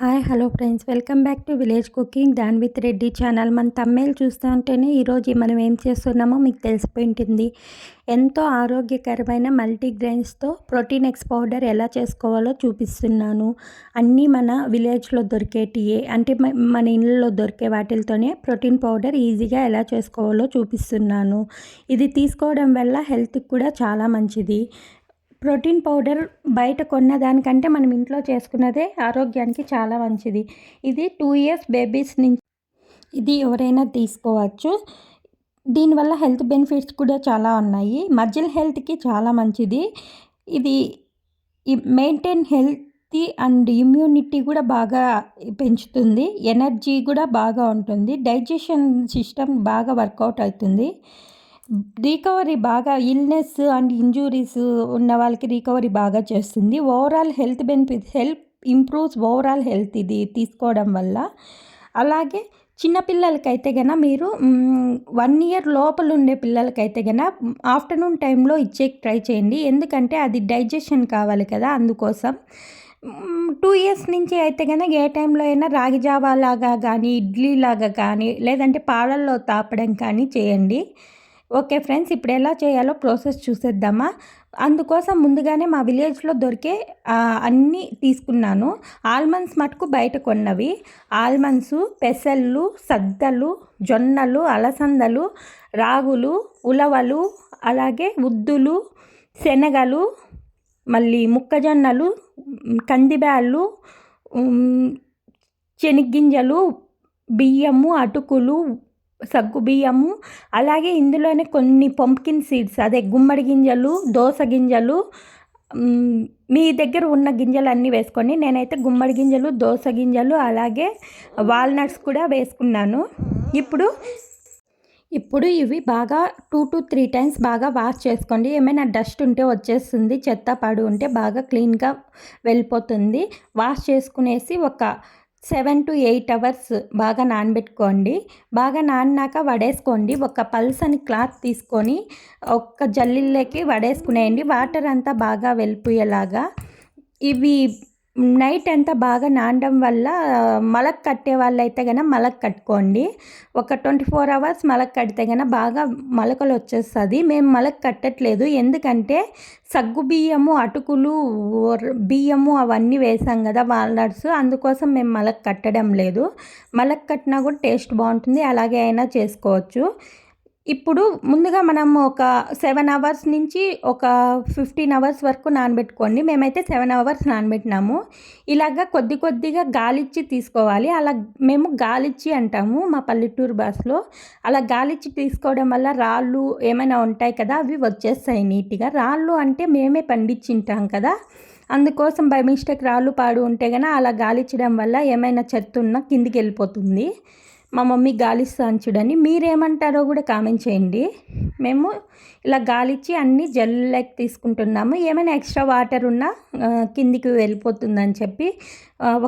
Hi hello friends. Welcome back to village cooking. Than with Reddy channel. మన తమ్మేలు చూస్తూ ఉంటేనే ఈరోజు మనం ఏం చేస్తున్నామో మీకు తెలిసిపోయింటుంది ఎంతో ఆరోగ్యకరమైన మల్టీగ్రెయిన్స్తో ప్రోటీన్ ఎక్స్ పౌడర్ ఎలా చేసుకోవాలో చూపిస్తున్నాను. అన్నీ మన విలేజ్లో దొరికేటియే. అంటే మన ఇళ్ళలో దొరికే వాటితోనే ప్రోటీన్ పౌడర్ ఈజీగా ఎలా చేసుకోవాలో చూపిస్తున్నాను. ఇది తీసుకోవడం వల్ల హెల్త్కి కూడా చాలా మంచిది. ప్రోటీన్ పౌడర్ బయట కొన్న దానికంటే మనం ఇంట్లో చేసుకున్నదే ఆరోగ్యానికి చాలా మంచిది. ఇది టూ ఇయర్స్ బేబీస్ నుంచి ఇది ఎవరైనా తీసుకోవచ్చు. దీనివల్ల హెల్త్ బెనిఫిట్స్ కూడా చాలా ఉన్నాయి. మజిల్ హెల్త్కి చాలా మంచిది. ఇది మెయింటైన్ హెల్తీ అండ్ ఇమ్యూనిటీ కూడా బాగా పెంచుతుంది. ఎనర్జీ కూడా బాగా ఉంటుంది. డైజెషన్ సిస్టమ్ బాగా వర్కౌట్ అవుతుంది. రికవరీ బాగా ఇల్నెస్ అండ్ ఇంజురీస్ ఉన్న వాళ్ళకి రికవరీ బాగా చేస్తుంది. Overall health benefit help improves overall health ఇది తీసుకోవడం వల్ల. అలాగే చిన్నపిల్లలకైతే గన మీరు వన్ ఇయర్ లోపల ఉండే పిల్లలకైతే గన ఆఫ్టర్నూన్ టైంలో ఇచ్చే ట్రై చేయండి. ఎందుకంటే అది డైజెషన్ కావాలి కదా అందుకోసం. టూ ఇయర్స్ నుంచి అయితే కనుక ఏ టైంలో అయినా రాగి జావా లాగా కానీ ఇడ్లీ లాగా కానీ లేదంటే పాలల్లో తాపడం కానీ చేయండి. ఓకే ఫ్రెండ్స్ ఇప్పుడు ఎలా చేయాలో ప్రాసెస్ చూసేద్దామా? అందుకోసం ముందుగానే మా విలేజ్లో దొరికే అన్నీ తీసుకున్నాను. ఆల్మండ్స్ మటుకు బయట కొన్నవి. ఆల్మండ్స్ పెసళ్ళు సద్దలు జొన్నలు అలసందలు రాగులు ఉలవలు అలాగే ఉద్దులు శనగలు మళ్ళీ మొక్కజొన్నలు కందిబ్యాళ్ళు చెనిగ్గింజలు బియ్యము అటుకులు సగ్గు బియ్యము అలాగే ఇందులోనే కొన్ని పంప్కిన్ సీడ్స్ అదే గుమ్మడి గింజలు దోస గింజలు మీ దగ్గర ఉన్న గింజలు అన్నీ వేసుకోండి నేనైతే గుమ్మడి గింజలు దోస గింజలు అలాగే వాల్నట్స్ కూడా వేసుకున్నాను. ఇప్పుడు ఇప్పుడు ఇవి బాగా టూ టు త్రీ టైమ్స్ బాగా వాష్ చేసుకోండి. ఏమైనా డస్ట్ ఉంటే వచ్చేస్తుంది చెత్త పడు ఉంటే బాగా క్లీన్గా వెళ్ళిపోతుంది. వాష్ చేసుకునేసి ఒక సెవెన్ టు ఎయిట్ అవర్స్ బాగా నానబెట్టుకోండి. బాగా నానినాక వడేసుకోండి. ఒక పల్సని క్లాత్ తీసుకొని ఒక్క జల్లిల్లోకి వడేసుకునేయండి. వాటర్ అంతా బాగా వెళ్ళిపోయేలాగా. ఇవి నైట్ అంతా బాగా నానడం వల్ల మలక్ కట్టే వాళ్ళు అయితే కనుక మలక్ కట్టుకోండి. ఒక ట్వంటీ ఫోర్ అవర్స్ మలక్ కడితే కనుక బాగా మలకలు వచ్చేస్తుంది. మేము మలక్ కట్టట్లేదు. ఎందుకంటే సగ్గు బియ్యము అటుకులు బియ్యము అవన్నీ వేసాం కదా వాల్నట్స్ అందుకోసం మేము మలక్ కట్టడం లేదు. మలక్ కట్టినా కూడా టేస్ట్ బాగుంటుంది. అలాగే అయినా చేసుకోవచ్చు. ఇప్పుడు ముందుగా మనం ఒక సెవెన్ అవర్స్ నుంచి ఒక ఫిఫ్టీన్ అవర్స్ వరకు నానబెట్టుకోండి. మేమైతే సెవెన్ అవర్స్ నానబెట్టినాము. ఇలాగా కొద్ది కొద్దిగా గాలిచ్చి తీసుకోవాలి. అలా మేము గాలిచ్చి అంటాము మా పల్లెటూరు భాషలో అలా గాలిచ్చి తీసుకోవడం వల్ల రాళ్ళు ఏమైనా ఉంటాయి కదా అవి వచ్చేస్తాయి నీట్గా. రాళ్ళు అంటే మేమే పండించింటాం కదా. అందుకోసం బై మిస్టేక్ రాళ్ళు పాడు ఉంటే కనుక అలా గాలిచ్చడం వల్ల ఏమైనా చెత్త ఉన్నా కిందికి వెళ్ళిపోతుంది. మా మమ్మీ గాలిస్తాను చూడండి మీరేమంటారో కూడా కామెంట్ చేయండి. మేము ఇలా గాలిచ్చి అన్ని జల్లెక్ తీసుకుంటున్నాము. ఏమైనా ఎక్స్ట్రా వాటర్ ఉన్నా కిందికి వెళ్ళిపోతుందని చెప్పి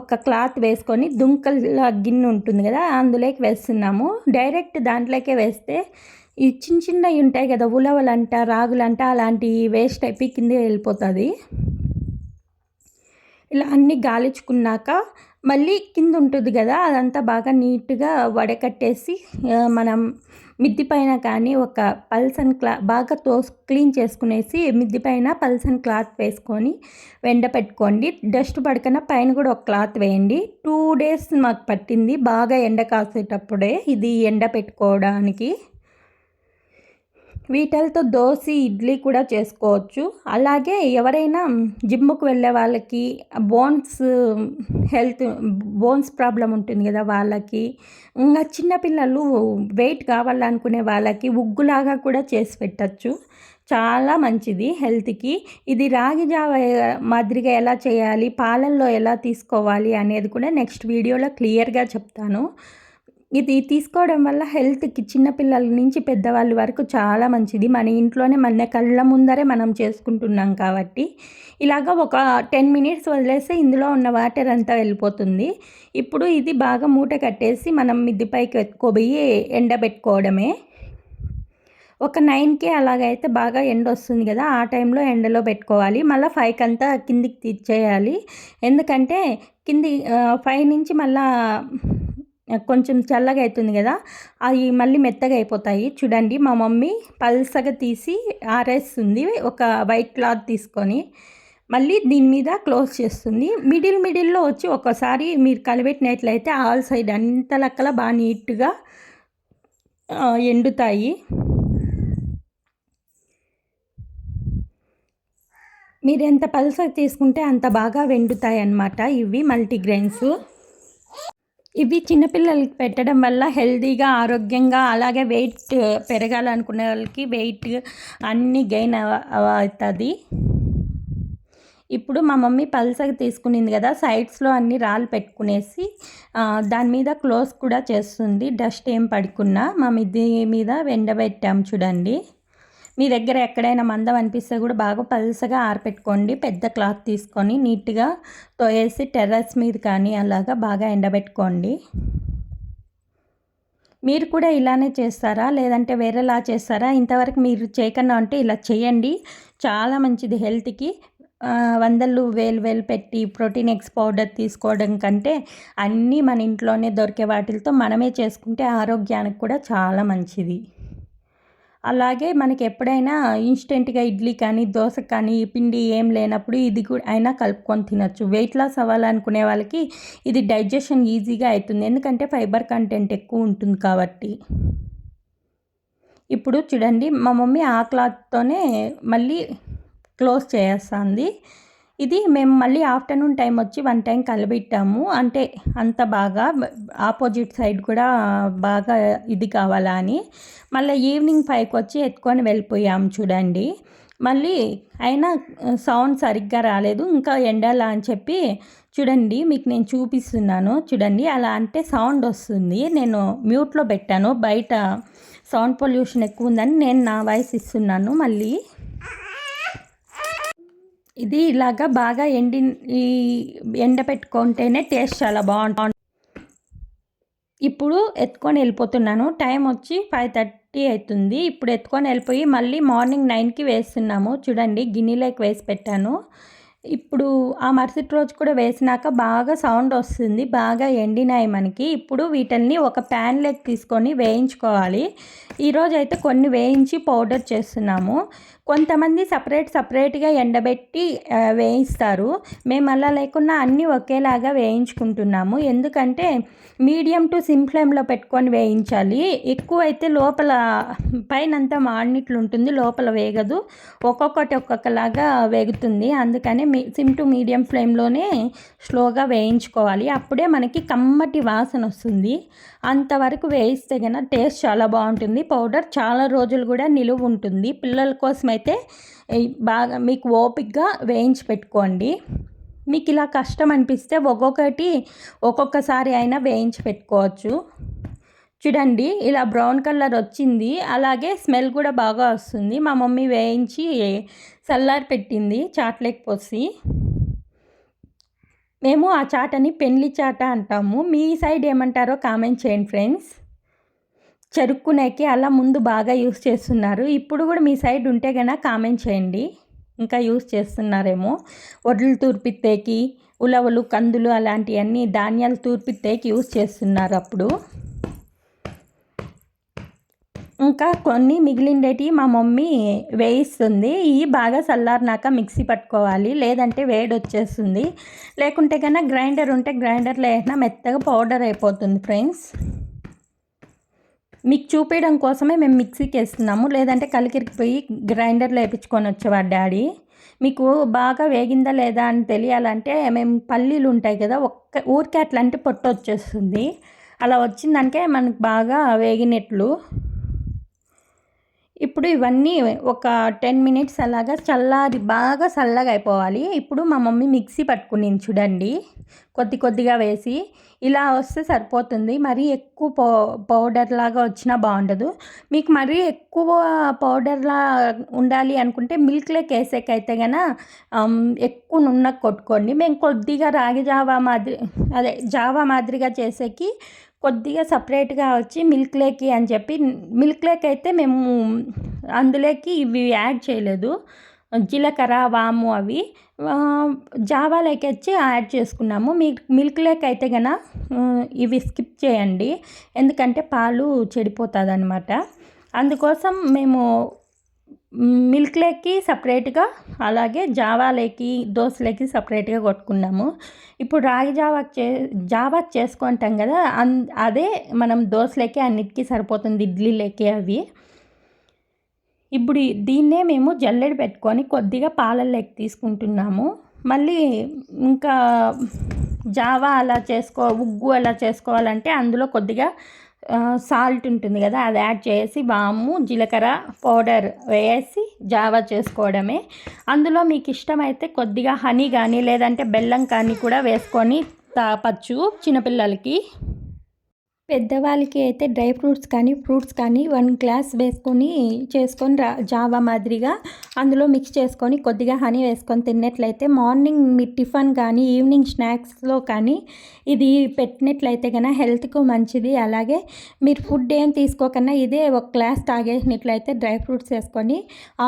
ఒక క్లాత్ వేసుకొని దుంకల గిన్నె ఉంటుంది కదా అందులోకి వేస్తున్నాము. డైరెక్ట్ దాంట్లోకే వేస్తే ఈ చిన్న చిన్నవి ఉంటాయి కదా ఉలవలంట రాగులంట అలాంటి వేస్ట్ అయిపోయి కింద వెళ్ళిపోతుంది. ఇలా అన్నీ గాలించుకున్నాక మళ్ళీ కింద ఉంటుంది కదా అదంతా బాగా నీట్గా వడకట్టేసి మనం మిద్ది పైన కానీ ఒక పల్సన్ క్లా బాగా తో క్లీన్ చేసుకునేసి మిద్ది పైన పల్సన్ క్లాత్ వేసుకొని వెండ పెట్టుకోండి. డస్ట్ పడకన పైన కూడా ఒక క్లాత్ వేయండి. టూ డేస్ మాకు పట్టింది బాగా ఎండ కాసేటప్పుడే ఇది ఎండ పెట్టుకోవడానికి. వీటలతో దోశ ఇడ్లీ కూడా చేసుకోవచ్చు. అలాగే ఎవరైనా జిమ్కు వెళ్ళే వాళ్ళకి బోన్స్ హెల్త్ బోన్స్ ప్రాబ్లం ఉంటుంది కదా వాళ్ళకి ఇంకా చిన్నపిల్లలు వెయిట్ కావాలనుకునే వాళ్ళకి ఉగ్గులాగా కూడా చేసి పెట్టచ్చు. చాలా మంచిది హెల్త్కి. ఇది రాగి జావ మాదిరిగా ఎలా చేయాలి పాలల్లో ఎలా తీసుకోవాలి అనేది కూడా నెక్స్ట్ వీడియోలో క్లియర్గా చెప్తాను. ఇది తీసుకోవడం వల్ల హెల్త్కి చిన్నపిల్లల నుంచి పెద్దవాళ్ళ వరకు చాలా మంచిది. మన ఇంట్లోనే మన కళ్ళ ముందరే మనం చేసుకుంటున్నాం కాబట్టి. ఇలాగ ఒక టెన్ మినిట్స్ వదిలేస్తే ఇందులో ఉన్న వాటర్ అంతా వెళ్ళిపోతుంది. ఇప్పుడు ఇది బాగా మూట కట్టేసి మనం మిద్దిపైకి ఎత్తుకోబోయి ఎండబెట్టుకోవడమే. ఒక నైన్కి అలాగైతే బాగా ఎండ వస్తుంది కదా ఆ టైంలో ఎండలో పెట్టుకోవాలి. మళ్ళీ ఫైవ్కి అంతా కిందికి తీర్చేయాలి ఎందుకంటే కింది ఫైవ్ నుంచి మళ్ళీ కొంచెం చల్లగా అవుతుంది కదా అవి మళ్ళీ మెత్తగా అయిపోతాయి. చూడండి మా మమ్మీ పల్సగా తీసి ఆరేస్తుంది ఒక వైట్ క్లాత్ తీసుకొని మళ్ళీ దీని మీద క్లోజ్ చేస్తుంది. మిడిల్ మిడిల్లో వచ్చి ఒకసారి మీరు కలిపెట్టినట్లయితే ఆల్ సైడ్ అంత లెక్కల బాగా నీట్గా ఎండుతాయి. మీరు ఎంత పల్సగా తీసుకుంటే అంత బాగా వెండుతాయి అన్నమాట ఇవి మల్టీగ్రెయిన్స్. ఇవి చిన్నపిల్లలకి పెట్టడం వల్ల హెల్తీగా ఆరోగ్యంగా అలాగే వెయిట్ పెరగాలనుకునే వాళ్ళకి వెయిట్ అన్నీ గెయిన్ అవుతుంది. ఇప్పుడు మా మమ్మీ పల్సగా తీసుకునింది కదా సైడ్స్లో అన్ని రాళ్ళు పెట్టుకునేసి దాని మీద క్లోజ్ కూడా చేస్తుంది. డస్ట్ ఏం పడుకున్నా మా మిద్ది మీద ఎండబెట్టాం చూడండి. మీ దగ్గర ఎక్కడైనా మందం అనిపిస్తే కూడా బాగా పలుసగా ఆరపెట్టుకోండి. పెద్ద క్లాత్ తీసుకొని నీట్గా తోయేసి టెర్రస్ మీద కానీ అలాగా బాగా ఎండబెట్టుకోండి. మీరు కూడా ఇలానే చేస్తారా? లేదంటే వేరేలా చేస్తారా? ఇంతవరకు మీరు చేయకుండా ఉంటే ఇలా చేయండి. చాలా మంచిది హెల్త్కి. వందలు వేలు వేలు పెట్టి ప్రోటీన్ ఎక్స్ పౌడర్ తీసుకోవడం కంటే అన్నీ మన ఇంట్లోనే దొరికే వాటితో మనమే చేసుకుంటే ఆరోగ్యానికి కూడా చాలా మంచిది. అలాగే మనకి ఎప్పుడైనా ఇన్స్టెంట్గా ఇడ్లీ కానీ దోశ కానీ పిండి ఏం లేనప్పుడు ఇది కూడా అయినా కలుపుకొని తినచ్చు. వెయిట్ లాస్ అవ్వాలనుకునే వాళ్ళకి ఇది డైజెషన్ ఈజీగా అవుతుంది ఎందుకంటే ఫైబర్ కంటెంట్ ఎక్కువ ఉంటుంది కాబట్టి. ఇప్పుడు చూడండి మా మమ్మీ ఆ క్లాత్తోనే మళ్ళీ క్లోజ్ చేస్తుంది. ఇది మేము మళ్ళీ ఆఫ్టర్నూన్ టైం వచ్చి వన్ టైం కలబెట్టాము. అంటే అంత బాగా ఆపోజిట్ సైడ్ కూడా బాగా ఇది కావాలా అని. మళ్ళీ ఈవినింగ్ ఫైవ్కి వచ్చి ఎత్తుకొని వెళ్ళిపోయాము చూడండి. మళ్ళీ అయినా సౌండ్ సరిగ్గా రాలేదు. ఇంకా ఎండాలా అని చెప్పి చూడండి మీకు నేను చూపిస్తున్నాను చూడండి. అలా అంటే సౌండ్ వస్తుంది. నేను మ్యూట్లో పెట్టాను. బయట సౌండ్ పొల్యూషన్ ఎక్కువ ఉందని నేను నా వాయిస్ ఇస్తున్నాను మళ్ళీ. ఇది ఇలాగా బాగా ఎండి ఈ ఎండ పెట్టుకుంటేనే టేస్ట్ చాలా బాగుంటుంది. ఇప్పుడు ఎత్తుకొని వెళ్ళిపోతున్నాను. టైం వచ్చి ఫైవ్ థర్టీ అవుతుంది. ఇప్పుడు ఎత్తుకొని వెళ్ళిపోయి మళ్ళీ మార్నింగ్ నైన్కి వేస్తున్నాము. చూడండి గిన్నెలోకి వేసి పెట్టాను. ఇప్పుడు ఆ మరుసటి రోజు కూడా వేసినాక బాగా సౌండ్ వస్తుంది బాగా ఎండినాయి మనకి. ఇప్పుడు వీటిల్ని ఒక ప్యాన్లోకి తీసుకొని వేయించుకోవాలి. ఈరోజు అయితే కొన్ని వేయించి పౌడర్ చేస్తున్నాము. కొంతమంది సపరేట్ సపరేట్గా ఎండబెట్టి వేయిస్తారు. మేము అలా లేకుండా అన్నీ ఒకేలాగా వేయించుకుంటున్నాము. ఎందుకంటే మీడియం టు సిమ్ ఫ్లేమ్లో పెట్టుకొని వేయించాలి. ఎక్కువ అయితే లోపల పైన అంతా మాడినట్లు ఉంటుంది లోపల వేగదు. ఒక్కొక్కటి ఒక్కొక్కలాగా వేగుతుంది. అందుకనే మీ సిమ్ టు మీడియం ఫ్లేమ్లోనే స్లోగా వేయించుకోవాలి. అప్పుడే మనకి కమ్మటి వాసన వస్తుంది. అంతవరకు వేయిస్తే కనుక టేస్ట్ చాలా బాగుంటుంది. పౌడర్ చాలా రోజులు కూడా నిలువ ఉంటుంది. పిల్లల కోసం అయితే బాగా మీకు ఓపిక్గా వేయించి పెట్టుకోండి. మీకు ఇలా కష్టం అనిపిస్తే ఒక్కొక్కటి ఒక్కొక్కసారి అయినా వేయించి పెట్టుకోవచ్చు. చూడండి ఇలా బ్రౌన్ కలర్ వచ్చింది. అలాగే స్మెల్ కూడా బాగా వస్తుంది. మా మమ్మీ వేయించి చల్లారి పెట్టింది చాట్లేకి పోసి. మేము ఆ చాటని పెండ్లి చాట అంటాము. మీ సైడ్ ఏమంటారో కామెంట్ చేయండి ఫ్రెండ్స్. చెరుక్కునేకి అలా ముందు బాగా యూస్ చేస్తున్నారు. ఇప్పుడు కూడా మీ సైడ్ ఉంటే కనుక కామెంట్ చేయండి. ఇంకా యూస్ చేస్తున్నారేమో. వడ్లు తూర్పిత్తేకి ఉలవలు కందులు అలాంటివన్నీ ధాన్యాలు తూర్పిత్తేకి యూస్ చేస్తున్నారు అప్పుడు. ఇంకా కొన్ని మిగిలిండేటి మా మమ్మీ వేయిస్తుంది. ఇవి బాగా చల్లారినాక మిక్సీ పట్టుకోవాలి. లేదంటే వేడి వచ్చేస్తుంది లేకుంటే కన్నా గ్రైండర్ ఉంటే గ్రైండర్లో వేసినా మెత్తగా పౌడర్ అయిపోతుంది ఫ్రెండ్స్. మీకు చూపించడం కోసమే మేము మిక్సీకి వేస్తున్నాము లేదంటే కలికిరికిపోయి గ్రైండర్లో వేయించుకొని వచ్చేవాడు డాడీ. మీకు బాగా వేగిందా లేదా అని తెలియాలంటే మేము పల్లీలు ఉంటాయి కదా ఒక్క ఊరికే అట్లాంటి పొట్టు వచ్చేస్తుంది. అలా వచ్చిందంటే మనకు బాగా వేగినట్లు. ఇప్పుడు ఇవన్నీ ఒక టెన్ మినిట్స్ అలాగా చల్లారి బాగా చల్లగా అయిపోవాలి. ఇప్పుడు మా మమ్మీ మిక్సీ పట్టుకుని చూడండి. కొద్ది కొద్దిగా వేసి ఇలా వస్తే సరిపోతుంది. మరీ ఎక్కువ పౌ పౌడర్ లాగా వచ్చినా బాగుండదు. మీకు మరీ ఎక్కువ పౌడర్లా ఉండాలి అనుకుంటే మిల్క్లోకి వేసేకైతే కనుక ఎక్కువ నున్న కొట్టుకోండి. మేము కొద్దిగా రాగి జావా మాదిరి అదే జావా మాదిరిగా చేసేకి కొద్దిగా సపరేట్గా వచ్చి మిల్క్ లేక్ అని చెప్పి మిల్క్ లేక్ అయితే మేము అందులోకి ఇవి యాడ్ చేయలేదు. జీలకర్ర వాము అవి. జావా లేక్ వచ్చి యాడ్ చేసుకున్నాము. మీ మిల్క్ లేక్ అయితే గన ఇవి స్కిప్ చేయండి. ఎందుకంటే పాలు చెడిపోతుంది అనమాట అందుకోసం మేము మిల్క్ లేక్కి సపరేట్గా అలాగే జావాలేకి దోశలేకి సపరేట్గా కొట్టుకున్నాము. ఇప్పుడు రాగి జావా చే జావా చేసుకుంటాం కదా అన్ అదే మనం దోశలేకి అన్నిటికీ సరిపోతుంది ఇడ్లీలేకి అవి. ఇప్పుడు దీన్నే మేము జల్లెడ పెట్టుకొని కొద్దిగా పాలల్లోకి తీసుకుంటున్నాము. మళ్ళీ ఇంకా జావా అలా చేసుకో ఉగ్గు అలా చేసుకోవాలంటే అందులో కొద్దిగా సాల్ట్ ఉంటుంది కదా అది యాడ్ చేసి వాము జీలకర్ర పౌడర్ వేసి జావా చేసుకోవడమే. అందులో మీకు ఇష్టమైతే కొద్దిగా హనీ కానీ లేదంటే బెల్లం కానీ కూడా వేసుకొని తాపచ్చు చిన్నపిల్లలకి. పెద్దవాళ్ళకి అయితే డ్రై ఫ్రూట్స్ కానీ ఫ్రూట్స్ కానీ వన్ గ్లాస్ వేసుకొని చేసుకొని రా జావా మాదిరిగా అందులో మిక్స్ చేసుకొని కొద్దిగా హనీ వేసుకొని తిన్నట్లయితే మార్నింగ్ మీ టిఫిన్ కానీ ఈవినింగ్ స్నాక్స్లో కానీ ఇది పెట్టినట్లయితే కన్నా హెల్త్కు మంచిది. అలాగే మీరు ఫుడ్ ఏం తీసుకోకన్నా ఇదే ఒక గ్లాస్ తాగేసినట్లయితే డ్రై ఫ్రూట్స్ వేసుకొని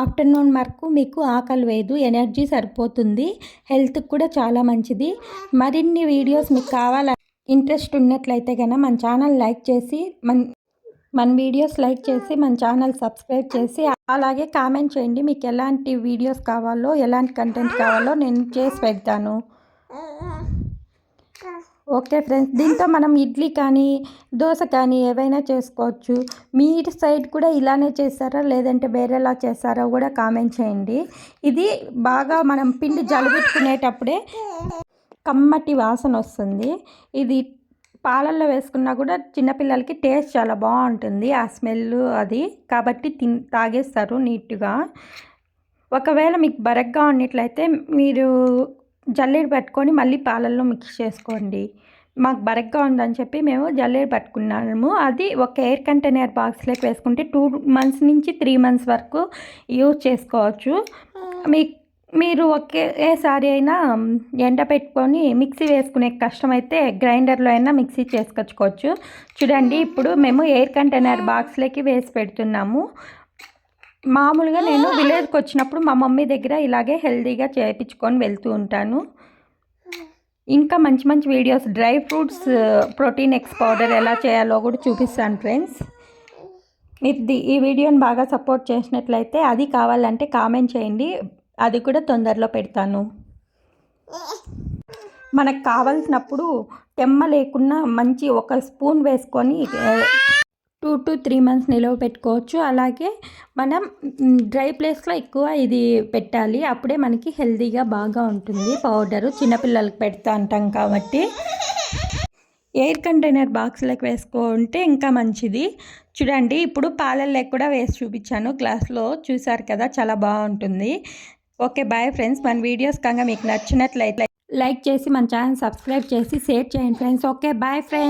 ఆఫ్టర్నూన్ వరకు మీకు ఆకలి వేయదు ఎనర్జీ సరిపోతుంది హెల్త్కి కూడా చాలా మంచిది. మరిన్ని వీడియోస్ మీకు కావాల ఇంట్రెస్ట్ ఉన్నట్లయితే కనుక మన ఛానల్ లైక్ చేసి మన మన వీడియోస్ లైక్ చేసి మన ఛానల్ సబ్స్క్రైబ్ చేసి అలాగే కామెంట్ చేయండి. మీకు ఎలాంటి వీడియోస్ కావాలో ఎలాంటి కంటెంట్ కావాలో నేను చేసి పెడతాను. ఓకే ఫ్రెండ్స్ దీంతో మనం ఇడ్లీ కానీ దోశ కానీ ఏవైనా చేసుకోవచ్చు. మీ సైడ్ కూడా ఇలానే చేస్తారా లేదంటే వేరేలా చేస్తారా కూడా కామెంట్ చేయండి. ఇది బాగా మనం పిండి జలుబెట్టుకునేటప్పుడే కమ్మటి వాసన వస్తుంది. ఇది పాలల్లో వేసుకున్నా కూడా చిన్నపిల్లలకి టేస్ట్ చాలా బాగుంటుంది. ఆ స్మెల్ అది కాబట్టి తిన్ తాగేస్తారు నీట్గా. ఒకవేళ మీకు బరగ్గా ఉన్నట్లయితే మీరు జల్లెడ పెట్టుకొని మళ్ళీ పాలల్లో మిక్స్ చేసుకోండి. మాకు బరగ్గా ఉందని చెప్పి మేము జల్లెడ పట్టుకున్నాము. అది ఒక ఎయిర్ కంటైనర్ బాక్స్లోకి వేసుకుంటే టూ మంత్స్ నుంచి త్రీ మంత్స్ వరకు యూజ్ చేసుకోవచ్చు. మీకు మీరు ఒకేసారి అయినా ఎండ పెట్టుకొని మిక్సీ వేసుకునే కష్టమైతే గ్రైండర్లో అయినా మిక్సీ చేసుకొచ్చుకోవచ్చు. చూడండి ఇప్పుడు మేము ఎయిర్ కంటైనర్ బాక్స్లోకి వేసి పెడుతున్నాము. మామూలుగా నేను విలేజ్కి వచ్చినప్పుడు మా మమ్మీ దగ్గర ఇలాగే హెల్తీగా చేయించుకొని వెళ్తూ ఉంటాను. ఇంకా మంచి మంచి వీడియోస్ డ్రై ఫ్రూట్స్ ప్రోటీన్ ఎక్స్ పౌడర్ ఎలా చేయాలో కూడా చూపిస్తాను ఫ్రెండ్స్. మీరు ఈ వీడియోని బాగా సపోర్ట్ చేసినట్లయితే అది కావాలంటే కామెంట్ చేయండి. అది కూడా తొందరలో పెడతాను. మనకు కావలసినప్పుడు తెమ్మ లేకుండా మంచి ఒక స్పూన్ వేసుకొని టూ టు త్రీ మంత్స్ నిలవ పెట్టుకోవచ్చు. అలాగే మనం డ్రై ప్లేస్లో ఎక్కువ ఇది పెట్టాలి. అప్పుడే మనకి హెల్తీగా బాగా ఉంటుంది పౌడరు. చిన్నపిల్లలకి పెడతా అంటాం కాబట్టి. ఎయిర్ కంటైనర్ బాక్స్లోకి వేసుకుంటే ఇంకా మంచిది. చూడండి ఇప్పుడు పాలల్లో కూడా వేసి చూపించాను. గ్లాస్లో చూసారు కదా చాలా బాగుంటుంది. Okay bye friends. మన వీడియోస్ కనుక మీకు నచ్చినట్లయితే లైక్ చేసి మన ఛానల్ సబ్స్క్రైబ్ చేసి షేర్ చేయండి ఫ్రెండ్స్. Okay bye friends.